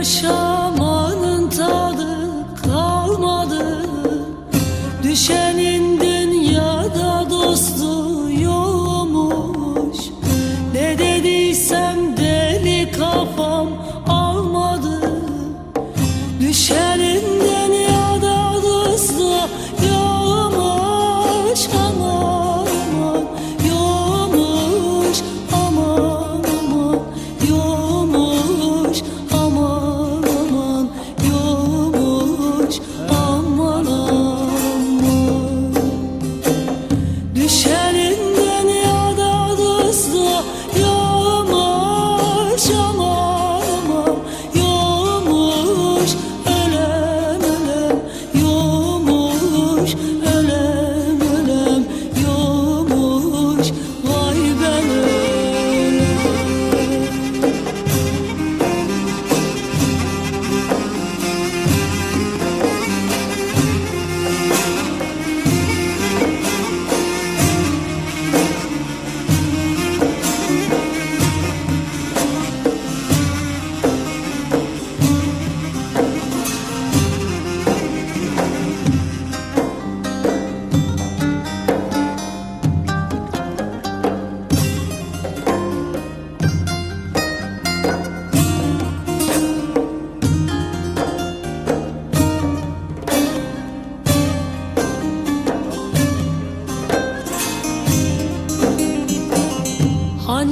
yaşamanın tadı kalmadı. Düşeni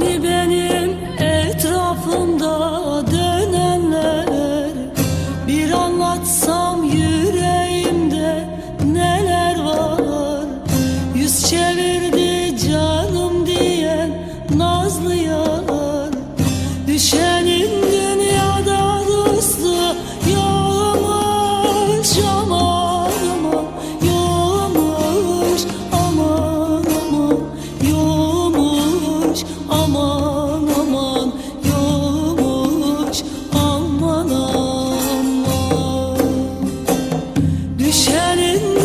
Hani benim etrafımda aman aman yumuş aman aman. Düşerin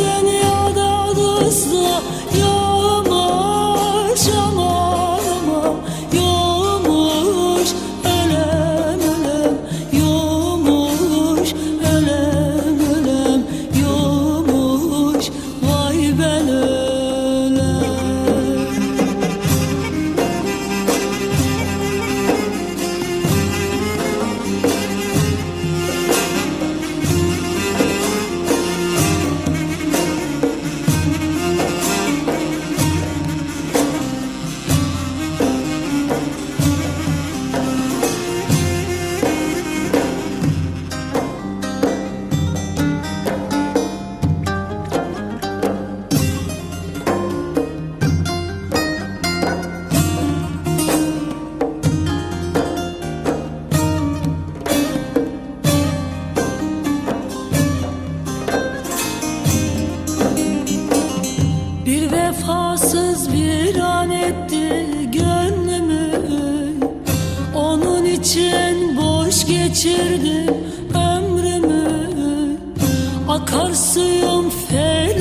boş geçirdim ömrümü. Akarsuyum fena